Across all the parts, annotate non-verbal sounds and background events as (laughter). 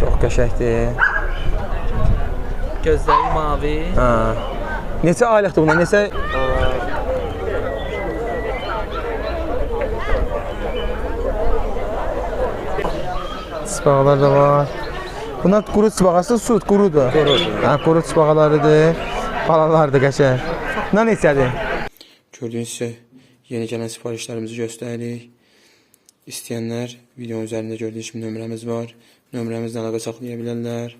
Çox qəşəngdir. Gözləri mavi. Ha. Neçə aylıqdır buna? Neçə Sıpağalar da var. Bunlar quru sıpağası, su qurudur. Quru. Ha, quru sıpağalarıdır. Balalardır qəşəng. Bunlar neçədir? Gördüyünüz isə yeni gələn sifarişlərimizi göstəririk. İstəyənlər videonun üzərində gördüyünüz kimi nömrəmiz var. Nömrəmizlə əlaqə saxlaya.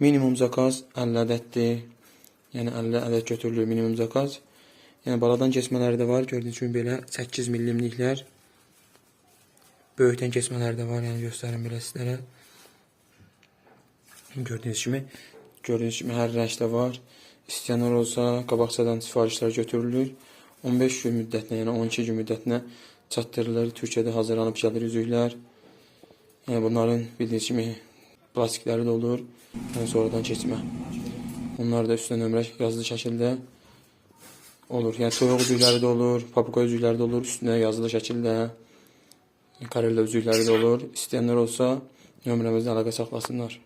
Minimum zakaz 50 ədəddir. Yəni 50 ədəd götürülür minimum zakaz. Yəni baladan keçmələri də var. Gördüyünüz kimi belə 8 millimliklər. Böyükdən keçmələri də var. Yəni göstərim belə sizlərə. Gördüyünüz kimi gördüyünüz kimi hər rəngdə var. İstəyənlər olsa qabaqcadan sifarişlər götürülür. 15 gün müddətinə, yəni 12 gün müddətinə çatdırılır. Türkiyədə hazırlanıb gəlir üzüklər. Yəni bunların bildiyiniz kimi plastikləri də olur. Yəni sonradan keçmə. Onlar da üstünə nömrə yazılı şəkildə olur. Yəni toyuq üzükləri də olur, papuqa üzükləri də olur, üstünə yazılı şəkildə. Karella üzükləri də olur. İstəyənlər olsa nömrəmizlə əlaqə saxlasınlar.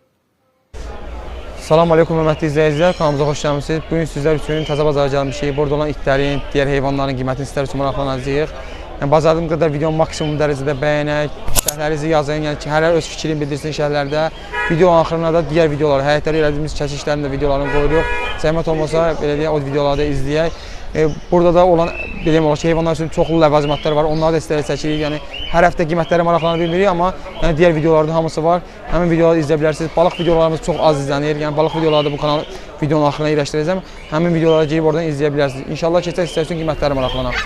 Salam aleykum hörmətli izləyicilər, kanalımıza xoş gəlmisiniz. Bu gün sizlər üçün təzə bazara gəlmişik. Burada olan itlərin, digər heyvanların qiymətini sizlər üçün maraqlanacağıq. Yəni bazarın qədər videonu maksimum dərəcədə bəyənək, şərhlərinizi yazın. Yəni ki, hər öz fikrini bildirsin şərhlərdə. Videonun axırına da digər videoları, həyətləri elədiyimiz çəkilişlərin də videolarını qoyuruq. Zəhmət olmasa belə deyək, o videoları da izləyək. E, burada da olan biləyim olar ki, heyvanlar üçün çoxlu ləvazimatlar var. Onları da sizlərə çəkirik. Yəni hər həftə qiymətləri maraqlana bilmirik, amma yəni digər videolarda hamısı var. Həmin videoları izləyə bilərsiniz. Balıq videolarımız çox az izlənir. Yəni balıq videoları da bu kanal videonun axırına yerləşdirəcəm. Həmin videoları girib oradan izləyə bilərsiniz. İnşallah keçək sizlər üçün qiymətləri maraqlanaq.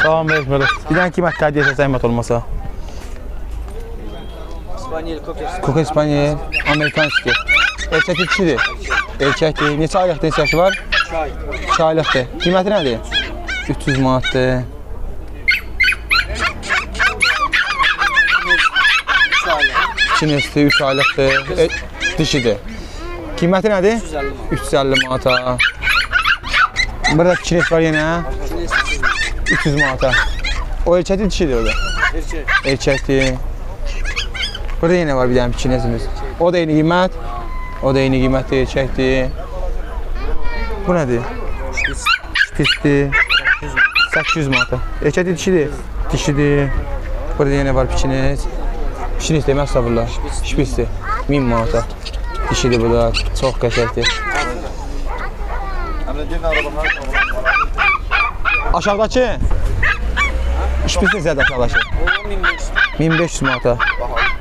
Salam verməli. Bir dənə qiymətləri deyəsə zəhmət olmasa. İspanyol kokes. Cocker Spaniel, Amerikanski. Erkək kişidir. Erkəkdir. Neçə aylıq neçəsi var? Çay. 2 aylıqdır. Qiyməti nədir? 300 manatdır. 2 nesli 3 aylıqdır. E, dişidir. Qiyməti nədir? 350 manata. Burada 2 nes var yenə. 300 manata. O erkəkdir, dişidir orada. Erkek. Erkəkdir. Burada yenə var bir dənə 2 nesimiz. O da eyni qiymət. O da eyni qiymətdir, erkəkdir. Bu nədir? Şpisdir. 800 manata. Erkəkdir, dişidir. Dişidir. Burada yenə var piçiniz. Piçiniz demək sabırlar. Şpisdir. 1000 manata. Dişidir bu da. Çox qəşəngdir. Aşağıdakı? Şpis necədir aşağıdakı? O 1500. 1500 manata.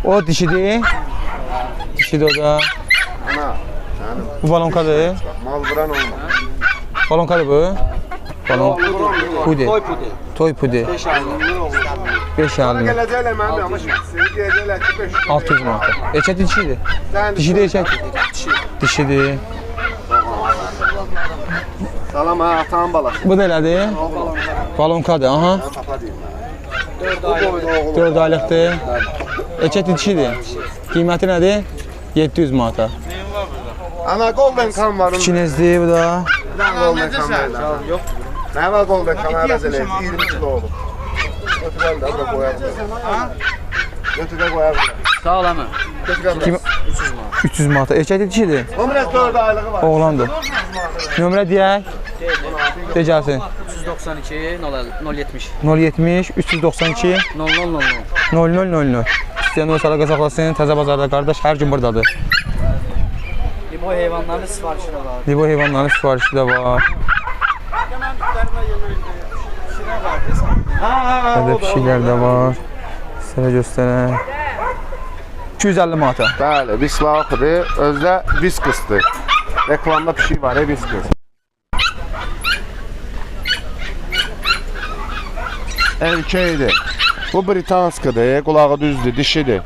O dişidir. Dişidir o da. Bu balonkadır. Mal vuran olma. Balonkadır bu. Balon. Pudi. Toy pudi. Toy pudi. 5 aylık. 5 halini. Gələcəklər mənim amma seni deyəcəklər ki 500. 600 manata. Erkək dişidir. Sən Dişidir erkək. Dişidir. Salam ha atan balası. Bu da elədir. Balonkadır. Aha. Tapa deyim. 4 Bu aylık. boyda oğul. 4 aylıqdır. Erkək dişidir. Qiyməti nədir? 700 manata. Ana golden kan var. İkinizdir bu da. Golden kan var? Yok. Nə var golden kan əvəzini? 20 kilo olub. Götürən də bura qoyaq. Götürə qoyaq. Sağ ol hemen. Götürə. Kim- 300 manata. Erkək dişidir. O biraz 4 aylığı var. Oğlandır. Nömrə deyək. De gəlsin. 392 0 070 070 392 0 0 0 0000. İstəyən olsa əlaqə saxlasın. Təzə bazarda qardaş hər gün burdadır. Limo heyvanların sifarişi de var. Libo heyvanların sifarişi də var. Burada pişiklər də var. Sizə göstərək. 250 manata. Bəli, bislahıdır. Özdə viskusdur. Reklamda bir şey var, ya viskus. Erkəkdir. Bu Britanskıdır, qulağı düzdür, dişidir.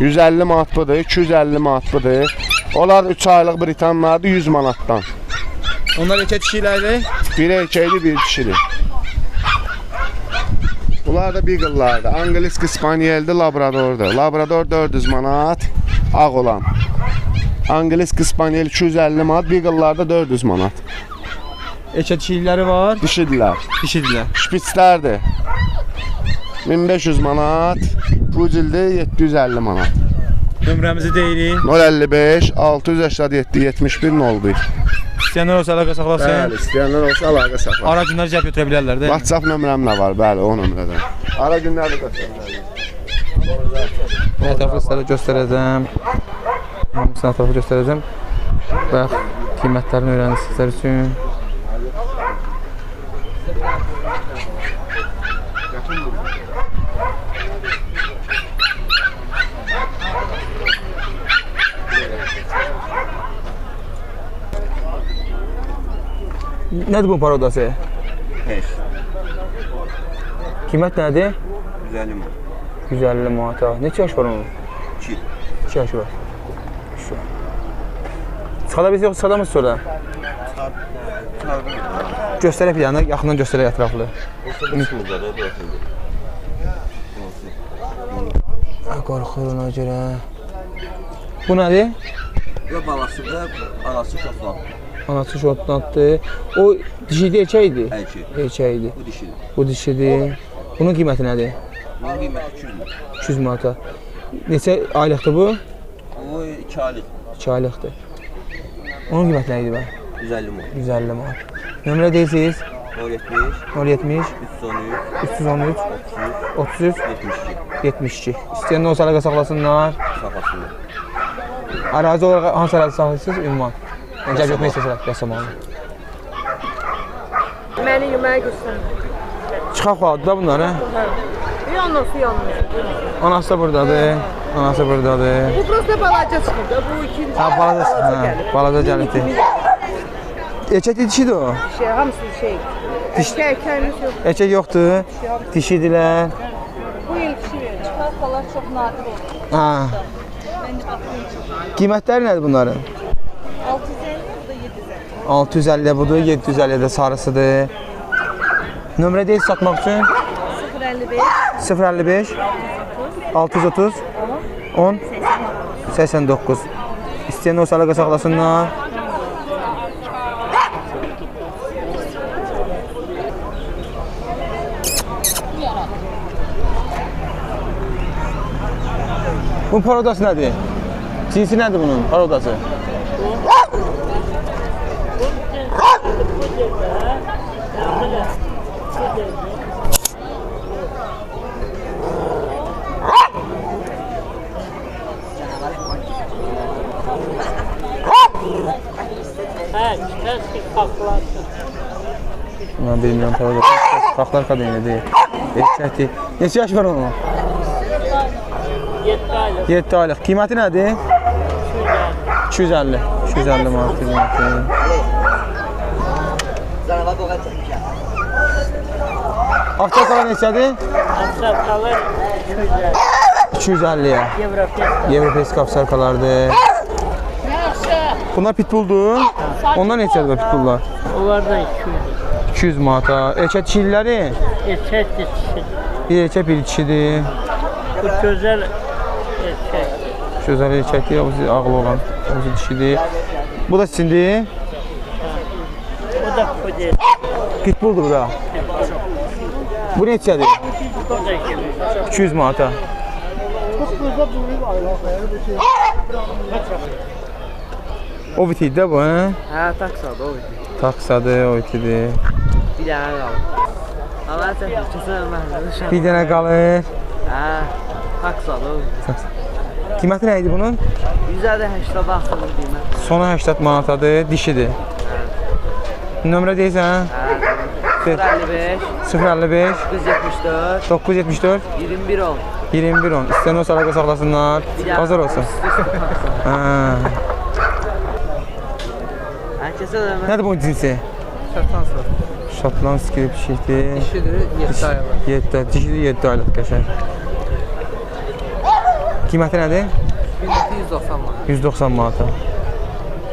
150 manat budur, 250 manat budur. Onlar 3 aylıq Britanlardır 100 manatdan. Onlar erkək dişilərdir. Bir erkəkdir, bir dişidir. Bunlar da Beagle'lardır. Anglisk İspanyeldir, Labradordur. Labrador 400 manat, ağ olan. Anglisk İspanyel 250 manat, Beagle'larda 400 manat. Eçə dişilikləri var. Dişidirlər. Dişidirlər. Şpitslərdir. 1500 manat. Pucildir 750 manat. Nömrəmizi deyirik. 055 687 71 01. İstəyənlər olsa əlaqə saxlasın. Bəli, istəyənlər olsa əlaqə saxla. Ara günləri cəb götürə bilərlər də. WhatsApp nömrəm də var, bəli, o nömrədən. Ara günləri götürürlər. Ətrafı sizlərə göstərəcəm. Hamısını ətrafı göstərəcəm. Bax, qiymətlərini öyrənin sizlər üçün. Nədir bu parodası? 5. Qiymət nədir? 150 manat. 150 manata. Neçə yaş var onun? 2. 2 yaşı var. Şu. Çıxada biz yox, çıxadamız sonra. Çarpı gidiyor. Göstərək bir yana, yaxından göstərək ətraflı. Qorxur ona görə. Bu nədir? Ve balası da arası şoflan. Anası şotlatdı. O dişi de erkəkdir. Erkek. Erkəkdir. Bu dişi. Bu dişidir. Bunun qiyməti nədir? Bunun kıymeti 200 lira. 200 manata. Neçə aylıqdır bu? O 2 aylık. 2 aylıqdır. Onun qiyməti nə idi bə? 150 manat. 150 manat. Nömrə deyirsiniz? 070, 070 313, 313 33 72. 72. İstəyənlər olsa əlaqə saxlasınlar. Safhasında. Ərazi olaraq hansı ərazi saxlayırsınız? Ünvan. Necə getmək istəsələr, Yasamallı. Məni yeməyə göstərin. Çıxaq xaladı da bunlar, hə? Yanılsın, yanılsın. Anası da buradadır. Anası buradadır. Bu prosta balaca çıxır da, bu ikinci. Ha, balaca, gəlir. balaca gəlibdi. Erkək dişidir o. Şey, hamısı şey. Erkək, erkəyimiz yox. Erkək yoxdur. Dişidirlər. Bu il kişi verir. Çıxarsalar çox nadir olur. Ha. Qiymətləri nədir bunların? 650, bu da 750. 650 də budur, 750 də sarısıdır. Nömrə deyil satmaq üçün 055, 055 630 10 89. İstəyən olsa əlaqə saxlasınlar. Bu parodası nədir? Cinsi nədir bunun parodası? Mən bilmirəm parodası. Faxlar kadını deyil. Erkəkdir. Neçə yaş var onun? 7 aylıq. Qiyməti nədir? 250. 250 manat qiyməti. Avçak qalan neçədir? Avçak qalan 250. 250-yə. Yevropeska. Yevropeska avçarkalardır. Bunlar pitbulldur. Ondan neçədir pitbullar? Onlar da 200. 200 manata. Erkək çilləri? Erkək dişi. Bir erkək bir dişidir. Bu gözəl erkək. Gözəl erkəkdir, o ağlı olan, bu o dişidir. Bu da sizindir? Bu da bu deyil. Pitbulldur bu da. Bu neçədir? O da gibi. 200 manata. O bitiydi də bu, hə? Hə, taksadı o idi. Taksadır, o itidir. Bir dənə qaldı. Allah çəkməsin, mən uşaq. Bir dənə qalır. Hə, taksadı o. Qiyməti nə idi bunun? 180 axırlı qiymət. Sonu 80 manatadır, dişidir. Nömrə deyirsən? Hə, 55, 055 974, 974 21 10. 21 10. İstəyən olsa əlaqə saxlasınlar. Hazır olsun. Hə. Herkese de mən Nədir bunun cinsi? çatan sor. Şotland skrip şişdir. Dişidir, 7 aylı. 7 dişidir 7 aylıq qəşəng. Qiyməti nədir? 190 manat. 190 manata.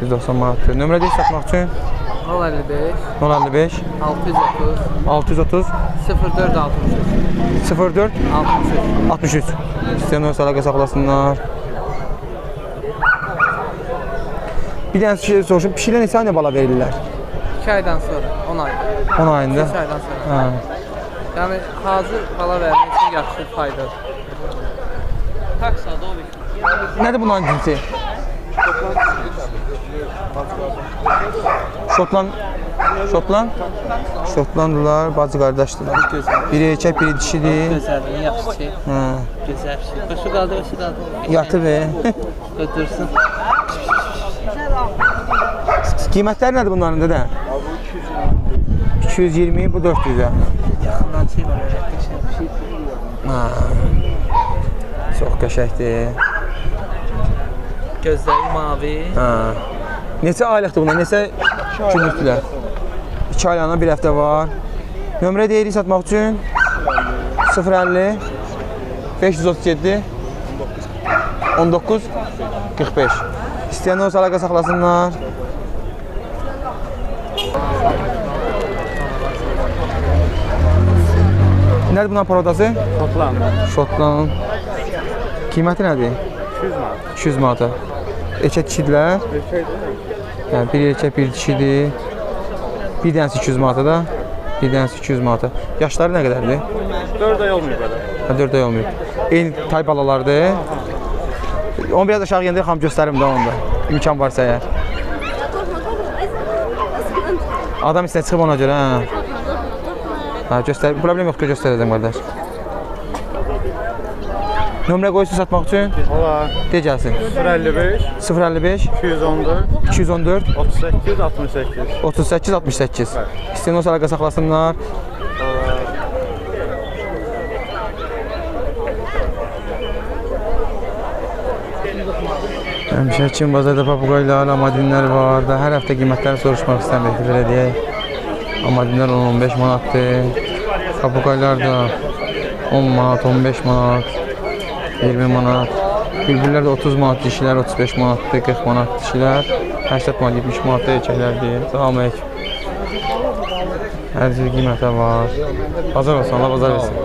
190 manatdır. Nömrə deyil satmaq üçün 055, 055 630, 630 04 63. 04 63. 63. İstəyən olsa əlaqə saxlasınlar. Bir dənə şey soruşum, pişiklə neçə ayda bala verirlər? 2 aydan sonra 10 ay. 10 ayında. 3 aydan sonra. Hə. Yəni hazır bala vermək üçün yaxşı faydadır. Taksada o bir. Nədir bunların cinsi? Şotland Şotland Şotlandlılar bacı qardaşdılar. Gözəl. Biri erkək, biri dişidir. Gözəldir, yaxşı şey. Hə. Gözəl şey. Qışı qaldı, qışı qaldı. Yatır be. (laughs) Götürsün. Qiymətləri nədir bunların dədə? 220, bu 400-ə. Yaxından şey var, öyrətdik şey. Ha. Çox qəşəngdir. Gözləri mavi. Ha. Neçə aylıqdır bunlar? Neçə günlükdülər? 2 aylığına bir həftə var. Nömrə deyirik satmaq üçün 050 537 19 45. İstəyənlər olsa əlaqə saxlasınlar. Nədir bunların parodası? Toplam. Şotland. Qiyməti nədir? 200 manat. 200 manata. Erkək kişidirlər. Yəni bir erkək, bir dişidir. Bir dənəsi 200 manata da. Bir dənəsi 200 manata. Yaşları nə qədərdir? 4 ay olmuyor belə. Hə 4 ay olmuyor. Eyni tay balalardır. Onu biraz aşağı yendir, xam göstərim də onda. İmkan varsa əgər. Adam istəyir çıxıb ona görə, hə. Hə, göstər. Problem yoxdur, göstərəcəm qardaş. Nömrə qoysun satmaq üçün Olar. de gəlsin. 055 055 214 214 38 68. 38 68. İstəyən əlaqə saxlasınlar. Həmişəkin bazarda papuqaylar, amadinlər var da hər həftə qiymətləri soruşmaq istəmirdik belə deyək. Amadinlər 10-15 manatdır. Papuqaylar da 10 manat, 15 manat, 20 manat. Bülbüllər də 30 manat, dişilər 35 manatdır, 40 manat dişilər, 80 manat, 70 manat da erkəklərdir. Salam əleykum. Hər cür qiymətə var. Bazar olsun, Allah bazar versin.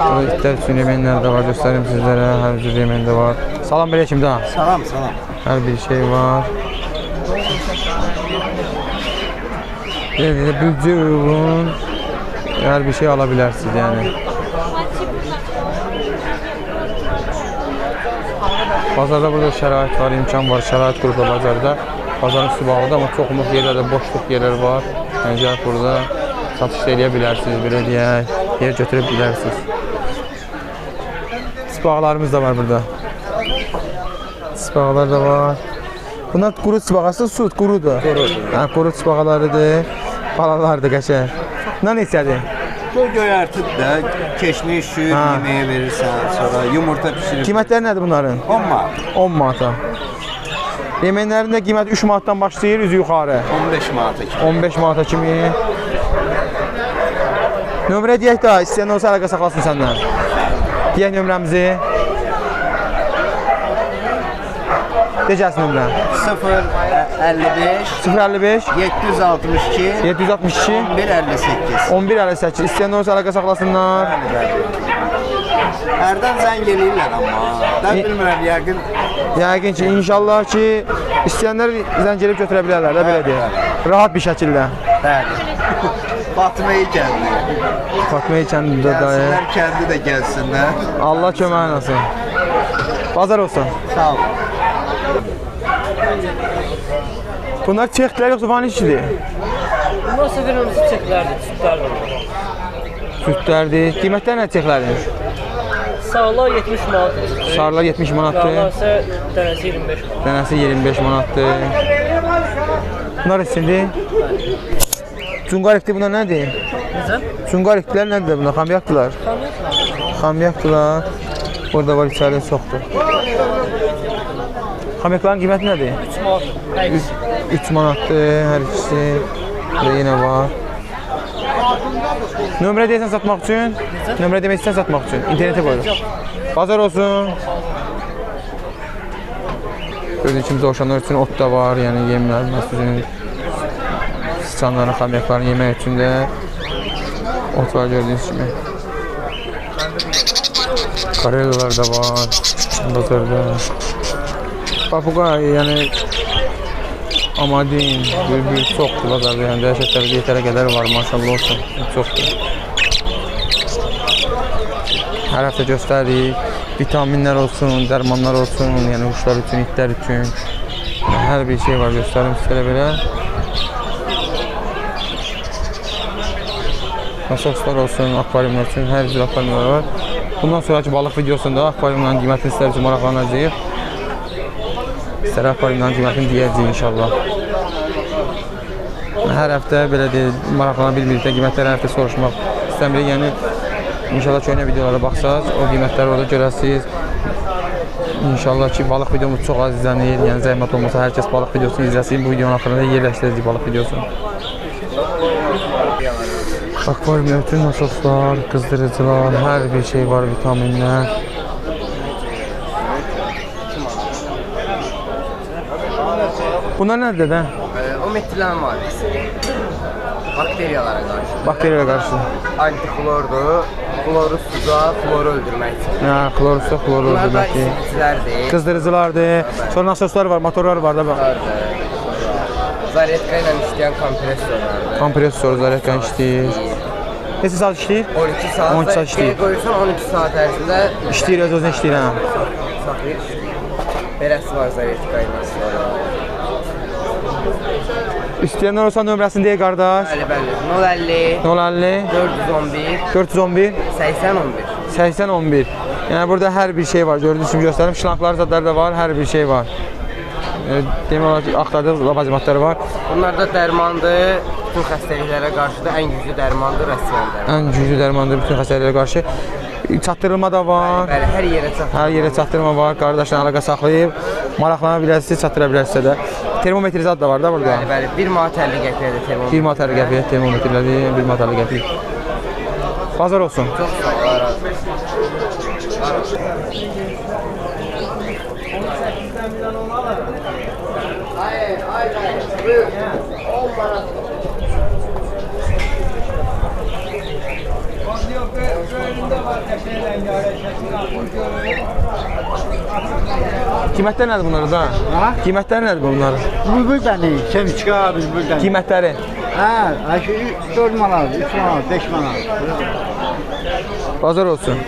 Burada itlər üçün yeməklər də var, göstərim sizlərə. Hər cür yemək də var. Salam əleykum da. Salam, salam. Hər bir şey var. Yəni büdcə uyğun hər bir şey ala bilərsiniz yəni. Bazarda burada şərait var, imkan var, şərait qurubda bazarda. Bazarın üstü bağlıdır, amma çoxluq yerlərdə boşluq yerlər var. Yəni gəlib burada satış eləyə bilərsiniz, belə deyək, yer götürə bilərsiniz. Sipağlarımız da var burada. Sipağlar da var. Bunlar quru sipağası, su qurudur. Quru. Hə, quru sipağalarıdır. Balalardır qəşəng. Bunlar neçədir? Bu göyərtid də keşmiş şüyür, Ha. yeməyə verirsən, sonra yumurta pişirib. Qiymətləri nədir bunların? 10 manat, 10 manata. Yeməklərin də qiyməti 3 manatdan başlayır, üzü yuxarı. 15 manata kimi. 15 manata kimi. Nömrə deyək də, istəyən olsa əlaqə saxlasın səndən. Deyək nömrəmizi. De gəlsin nömrə. 0 55 055 762 762 11 58. 11 58. İstəyən olsa əlaqə saxlasınlar. Hərdən zəng eləyirlər amma. Mən bilmirəm, yəqin Yəqin ki, inşallah ki, istəyənlər zəng edib götürə bilərlər də belə deyək. Rahat bir şəkildə. bəli. Batmayı kəndi. Fatma kəndində dayı. Gəlsinlər, kəndi də gəlsinlər. Allah köməyin olsun. Bazar olsun. Sağ ol. Bunlar çexlər yoxsa vanişçidir? Bunlar sefer onu çiçeklerdi, sütler var. Sütlərdir. Qiymətlər nə çexlərin? Sağlar 70 manat. Sarılar 70 manatdır. Sağlar ise tanesi 25 manat. Dənəsi 25 manatdır. Bunlar içindir. Cunqarikdir bunlar nədir? Necə? Cunqariklər nədir bunlar? Xamyaqdılar. Xamyaqdılar. Burada var içəridə çoxdur. Xamyaqların qiyməti nədir? 3 manat. 3 manatdır hər ikisi. Burada yenə var. Nömrə deyirsən satmaq üçün? Nömrə demək istəyirsən satmaq üçün. İnternetə qoyuruq. Bazar olsun. Gördüyünüz kimi dovşanlar üçün ot da var, yəni yemlər, məsələn, sıçanların, xamyaqların yemək üçün də ot var gördüyünüz kimi. Karelalar da var bazarda. Papuqa, yəni Amadin, bülbül çoxdur bazarda. Yəni dəhşətlər yetərə qədər var, maşallah olsun. Çoxdur. Hər həftə göstəririk. Vitaminlər olsun, dərmanlar olsun, yəni quşlar üçün, itlər üçün. Hər bir şey var göstərim sizlərə belə. Nasoslar olsun, akvaryumlar üçün hər cür akvaryumlar var. Bundan sonraki balıq videosunda akvaryumların qiymətini sizlər üçün maraqlanacağıq. Sizlərə akvaryumların qiymətini deyəcəyik inşallah. Hər həftə belə deyil, maraqlana bilmirikdə qiymətləri hər həftə soruşmaq istəmirik. Yəni inşallah köhnə videolara baxsaz, o qiymətləri orada görəsiniz. İnşallah ki, balıq videomuz çox az izlənir. Yəni zəhmət olmasa hər kəs balıq videosunu izləsin. Bu videonun axırında yerləşdirəcəyik balıq videosunu. Akvaryum bütün nasoslar, qızdırıcılar, hər bir şey var, vitaminlər. Bunlar nədir də? O metilən var. Bakteriyalara qarşı. Bakteriyalara qarşı. Antiklordur. Kloru suda, floru öldürmək üçün. Hə, klorusda klor Bunlar da öldürməkdir. isiticilərdir. Qızdırıcılardır. Sonra nasoslar var, motorlar var da bax. Zaretka ilə işləyən kompressorlardır. Kompresor, zaryadkan işləyir. Neçə saat işləyir? 12 saat 12 saat işləyir. zaretkaya qoyursan 12 saat ərzində İşləyir, öz özünə işləyir hə. işləyir. Beləsi var zaretka ilə sonra. İstəyənlər olsa nömrəsini deyə qardaş. Bəli, bəli. 050 050 411 411 80 11. 80 11. Yəni burada hər bir şey var. Gördüyünüz kimi göstərim. Şlanklar zadları da var, hər bir şey var. E, demək olar ki, axtardığınız lavazimatları var. Bunlar da dərmandır. Bütün xəstəliklərə qarşı da ən güclü dərmandır Rusiyan dərmanı. Ən güclü dərmandır bütün xəstəliklərə qarşı. Çatdırılma da var. Bəli, hər yerə çatır. Hər yerə çatdırma var. Qardaşla əlaqə saxlayıb maraqlana bilərsiniz, çatdıra bilərsiniz də. Termometr zad da var da burada. Bəli, bəli. 1 manat 50 qəpiyə də termometr. 1 manat 50 qəpiyə termometrləri, 1 manat 50 qəpiyə. Bazar olsun. Çox sağ ol, razı olsun. Qiymətlər nədir bunların da? Ha? Qiymətləri nədir bunların? Bülbül dəni, semçika bülbül dəni. Qiymətləri. Hə, aşı 4 manat, 3 manat, 5 manat. Bazar olsun.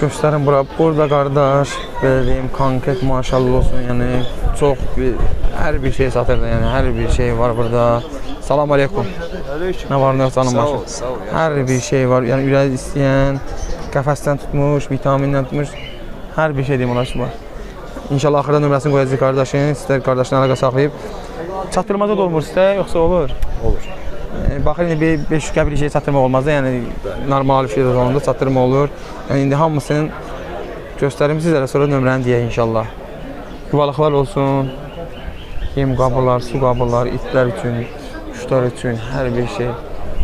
Göstərin bura. Burada qardaş, belə deyim, konkret maşallah olsun. Yəni çox bir hər bir şey satır da, yəni hər bir şey var burada. Salam aleykum. Nə var, nə yox canım Sağ ol, sağ ol. Hər bir şey var. Yəni ürək istəyən, qəfəsdən tutmuş, vitamindən tutmuş, hər bir şey deyim olar ki var. İnşallah axırda nömrəsini qoyacağıq qardaşın. Sizlər qardaşla əlaqə saxlayıb çatdırmada da olmur sizdə, yoxsa olur? Olur. Yəni, baxın indi bir 500 qəpik şey çatdırmaq olmaz da, yəni normal bir şey də olanda çatdırma olur. Yəni indi hamısını göstərim sizlərə, sonra nömrəni deyək inşallah. Yuvalıqlar olsun, yem qabılar, su qabılar, itlər üçün, quşlar üçün hər bir şey,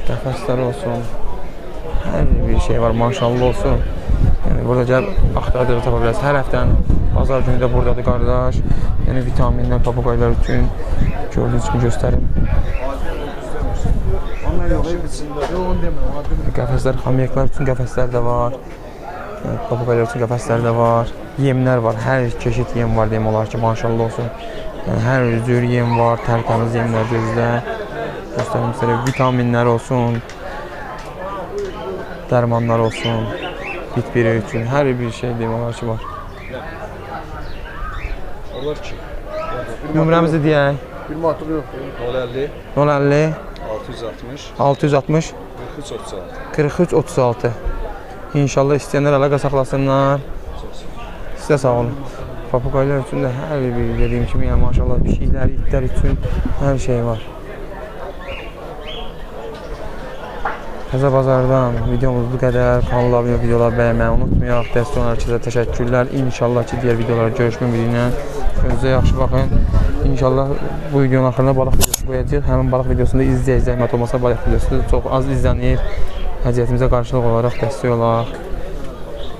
qəfəslər olsun. Hər bir şey var, maşallah olsun. Yəni burada gəlib axtardığınızı tapa bilərsiniz. Hər həftənin bazar günü də burdadır qardaş. Yəni vitaminlər, papuqaylar üçün gördüyünüz kimi göstərim. Qəfəslər, xamiyəklər üçün qəfəslər də var. Papuqaylar üçün qəfəslər də var. Yemlər var. Hər çeşid yem var deyim olar ki, maşallah olsun. Yəni, hər cür yem var, tərtəmiz yemlər gözlə. Göstərim sizə vitaminlər olsun. Dərmanlar olsun. Bit biri üçün hər bir şey deyim olar ki var. Olur ki. Nömrəmizi deyək. Bir manatı yoxdur. 050 050 660 660 43 36. 43 36. İnşallah istəyənlər əlaqə saxlasınlar. Sizə sağ olun. Papuqaylar üçün də hər bir dediyim kimi, yəni maşallah pişiklər, itlər üçün hər şey var. Təzə bazardan videomuz bu qədər. Kanala abunə videoları bəyənməyi unutmayaq. Dəstək olaraq sizə təşəkkürlər. İnşallah ki, digər videolara görüşmək ilə. Özünüzə yaxşı baxın. İnşallah bu videonun axırında balıq videosu qoyacağıq. Həmin balıq videosunu da izləyəcək. Zəhmət olmasa balıq videosu çox az izlənir. Əziyyətimizə qarşılıq olaraq dəstək olaq.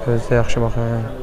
Özünüzə yaxşı baxın.